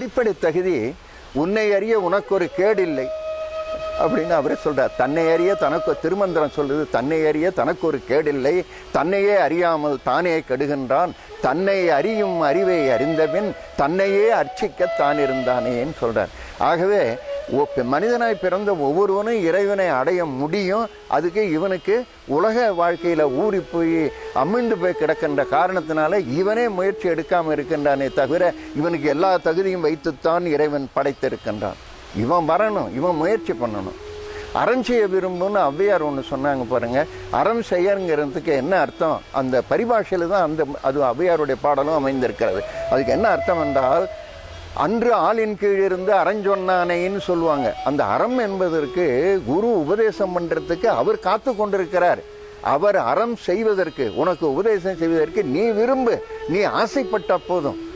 அடிப்படை தகுதி உன்னை அறிய உனக்கு ஒரு இல்லை அப்படின்னு அவரே சொல்றார். தன்னை அறிய தனக்கு திருமந்திரம் சொல்லுது தன்னை அறிய தனக்கு ஒரு கேடில்லை. தன்னையே அறியாமல் தானே கெடுகின்றான். தன்னை அறியும் அறிவை அறிந்தபின் தன்னையே அர்ச்சிக்க தான் இருந்தானேன்னு சொல்றார். ஆகவே மனிதனாய் பிறந்த ஒவ்வொருவனும் இறைவனை அடைய முடியும். அதுக்கு இவனுக்கு உலக வாழ்க்கையில் ஊறி போய் அமிழ்ந்து போய் கிடக்கின்ற காரணத்தினால இவனே முயற்சி எடுக்காமல் இருக்கின்றானே தவிர இவனுக்கு எல்லா தகுதியும் வைத்துத்தான் இறைவன் படைத்திருக்கின்றான். இவன் வரணும் இவன் முயற்சி பண்ணணும். அறம் செய்ய விரும்புன்னு ஔவையார் ஒன்று சொன்னாங்க பாருங்க. அறம் செய்யறங்கிறதுக்கு என்ன அர்த்தம்? அந்த பரிபாஷையில் தான் அந்த அது ஔவையாருடைய பாடலும் அமைந்திருக்கிறது. அதுக்கு என்ன அர்த்தம் என்றால் அன்று ஆளின் கீழ் இருந்து அறஞ்சொன்னானேன்னு சொல்லுவாங்க. அந்த அறம் என்பதற்கு குரு உபதேசம் பண்றதுக்கு அவர் காத்து கொண்டிருக்கிறார். அவர் அறம் செய்வதற்கு உனக்கு உபதேசம் செய்வதற்கு நீ விரும்பு நீ ஆசைப்பட்ட போதும்.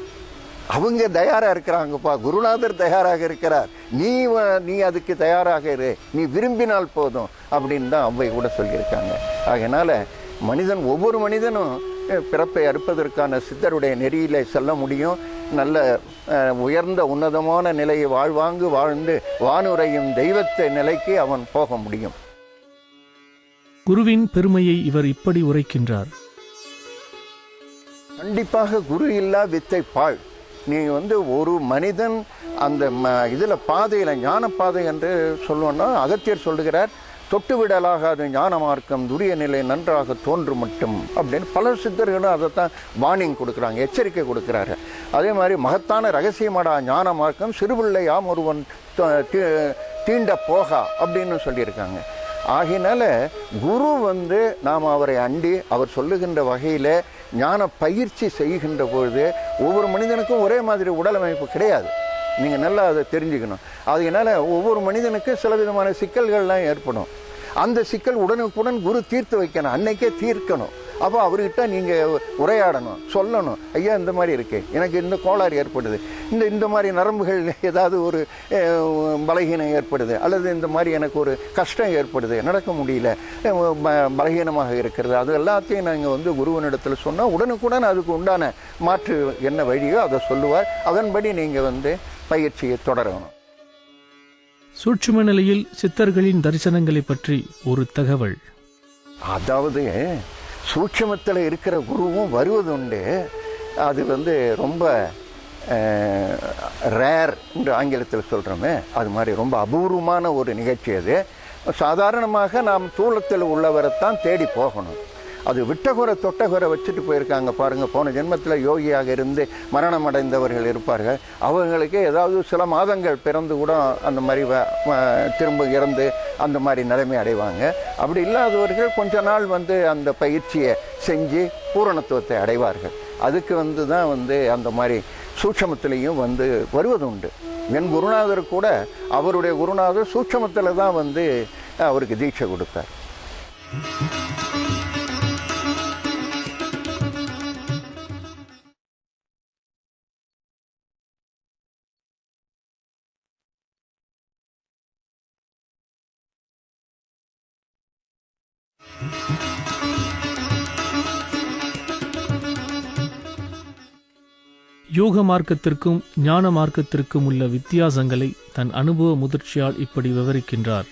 அவங்க தயாரா இருக்கிறாங்கப்பா குருநாதர் தயாராக இருக்கிறார். நீ வ- நீ அதுக்கு தயாராக இரு நீ விரும்பினால் போதும் அப்படின்னு தான் அவ்வை கூட சொல்லியிருக்காங்க. ஆகையினால மனிதன் ஒவ்வொரு மனிதனும் பிறப்பை அறுப்பதற்கான சித்தருடைய நெறியில செல்ல முடியும். நல்ல உயர்ந்த உன்னதமான நிலையை வாழ்வாங்கு வாழ்ந்து வானுரையும் தெய்வத்தை நிலைக்கு அவன் போக முடியும். குருவின் பெருமையை இவர் இப்படி உரைக்கின்றார். கண்டிப்பாக குரு இல்லா வித்தை பாழ். நீ வந்து ஒரு மனிதன் அந்த ம இதில் பாதையில் ஞான பாதை என்று சொல்லுவோன்னா அகத்தியர் சொல்லுகிறார் தொட்டு விடலாகாது ஞான மார்க்கம் துரிய நிலை நன்றாக தோன்று மட்டும். அப்படின்னு பல சித்தர்களும் அதைத்தான் வார்னிங் கொடுக்குறாங்க எச்சரிக்கை கொடுக்குறாரு. அதே மாதிரி மகத்தான ரகசியமாடா ஞான மார்க்கம் சிறுபிள்ளையாம் ஒருவன் தீ- தீண்ட போகா அப்படின்னு சொல்லியிருக்காங்க. ஆகினால குரு வந்து நாம் அவரை அண்டி அவர் சொல்லுகின்ற வகையில் ஞான பயிற்சி செய்கின்ற பொழுது ஒவ்வொரு மனிதனுக்கும் ஒரே மாதிரி உடல் அமைப்பு கிடையாது. நீங்கள் நல்லா அதை தெரிஞ்சுக்கணும். அதனால் ஒவ்வொரு மனிதனுக்கும் சில விதமான சிக்கல்கள்லாம் ஏற்படும். அந்த சிக்கல் உடனுக்குடன் குரு தீர்த்து வைக்கணும். அன்னைக்கே தீர்க்கணும். அப்போ அவர்கிட்ட நீங்கள் உரையாடணும் சொல்லணும். ஐயா இந்த மாதிரி இருக்கு. எனக்கு இந்த கோளாறு ஏற்படுது. இந்த இந்த மாதிரி நரம்புகள் ஏதாவது ஒரு பலகீனம் ஏற்படுது. அல்லது இந்த மாதிரி எனக்கு ஒரு கஷ்டம் ஏற்படுது. நடக்க முடியல. பலகீனமாக இருக்கிறது. அது எல்லாத்தையும் நாங்கள் வந்து குருவனிடத்தில் சொன்னால் உடனுக்குடன் அதுக்கு உண்டான மாற்று என்ன வழியோ அதை சொல்லுவார். அதன்படி நீங்கள் வந்து பயிற்சியை தொடரணும். சூட்சும நிலையில் சித்தர்களின் தரிசனங்களை பற்றி ஒரு தகவல். அதாவது சூட்சமத்தில் இருக்கிற குருவும் வருவதுண்டு. அது வந்து ரொம்ப ரேர் என்று ஆங்கிலத்தில் சொல்கிறோமே அது மாதிரி ரொம்ப அபூர்வமான ஒரு நிகழ்ச்சி அது. சாதாரணமாக நாம் தூளத்தில் உள்ளவரைத்தான் தேடி போகணும். அது விட்டகுறை தொட்டகுறை வச்சுட்டு போயிருக்காங்க. பாருங்கள் போன ஜென்மத்தில் யோகியாக இருந்து மரணம் அடைந்தவர்கள் இருப்பார்கள். அவங்களுக்கு ஏதாவது சில மாதங்கள் பிறந்து கூட அந்த மாதிரி வ- திரும்ப இறந்து அந்த மாதிரி நிலைமை அடைவாங்க. அப்படி இல்லாதவர்கள் கொஞ்ச நாள் வந்து அந்த பயிற்சியை செஞ்சு பூரணத்துவத்தை அடைவார்கள். அதுக்கு வந்து தான் வந்து அந்த மாதிரி சூட்சமத்திலையும் வந்து வருவது உண்டு என் குருநாதர் கூட அவருடைய குருநாதர் சூட்சமத்தில் தான் வந்து அவருக்கு தீட்சை கொடுத்தார். யோக மார்க்கத்திற்கும் ஞான மார்க்கத்திற்கும் உள்ள வித்தியாசங்களை தன் அனுபவ முதிர்ச்சியால் இப்படி விவரிக்கின்றார்.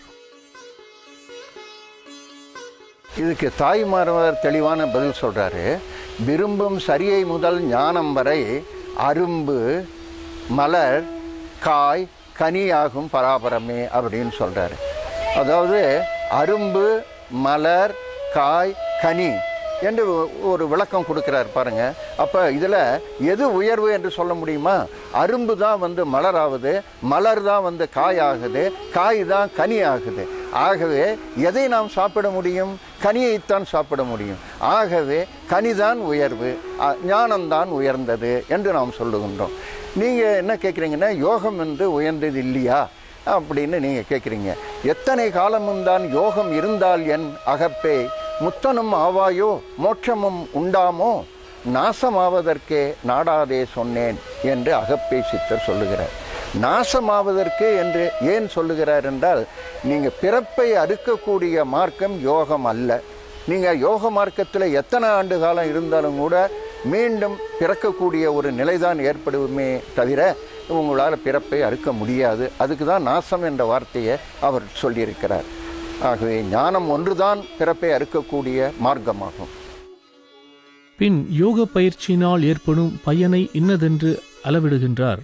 இதுக்கு தாய்மாரவர் தெளிவான பதில் சொல்றாரு. விரும்பும் சரியை முதல் ஞானம் வரை அரும்பு மலர் காய் கனியாகும் பராபரமே அப்படின்னு சொல்றாரு. அதாவது அரும்பு மலர் காய் கனி என்று ஒரு விளக்கம் கொடுக்கிறார் பாருங்க. அப்போ இதில் எது உயர்வு என்று சொல்ல முடியுமா? அரும்பு தான் வந்து மலர் ஆகுது மலர் தான் வந்து காய் ஆகுது காய் தான் கனி ஆகுது. ஆகவே எதை நாம் சாப்பிட முடியும்? கனியைத்தான் சாப்பிட முடியும். ஆகவே கனிதான் உயர்வு அ- ஞானம்தான் உயர்ந்தது என்று நாம் சொல்லுகின்றோம். நீங்கள் என்ன கேட்குறீங்கன்னா யோகம் வந்து உயர்ந்தது இல்லையா? அப்படின்னு நீங்கள் கேட்குறீங்க எத்தனை காலமுந்தான் யோகம் இருந்தால் என் அகப்பே முத்தனும் ஆவாயோ மோட்சமும் உண்டாமோ? நாசமாவதற்கே நாடாதே சொன்னேன் என்று அகப்பே சித்தர் சொல்லுகிறார். நாசமாவதற்கு என்று ஏன் சொல்லுகிறார் என்றால் நீங்கள் பிறப்பை அறுக்கக்கூடிய மார்க்கம் யோகம் அல்ல. நீங்கள் யோக மார்க்கத்தில் எத்தனை ஆண்டு காலம் இருந்தாலும் கூட மீண்டும் பிறக்கக்கூடிய ஒரு நிலைதான் ஏற்படுமே தவிர உங்களால் பிறப்பை அறுக்க முடியாது. அதுக்கு தான் நாசம் என்ற வார்த்தையை அவர் சொல்லியிருக்கிறார். ஆகவே ஞானம் ஒன்றுதான் பிறப்பை அறுக்கக்கூடிய மார்க்கமாகும். பின் யோக பயிற்சியினால் ஏற்படும் பயனை இன்னதென்று அளவிடுகின்றார்.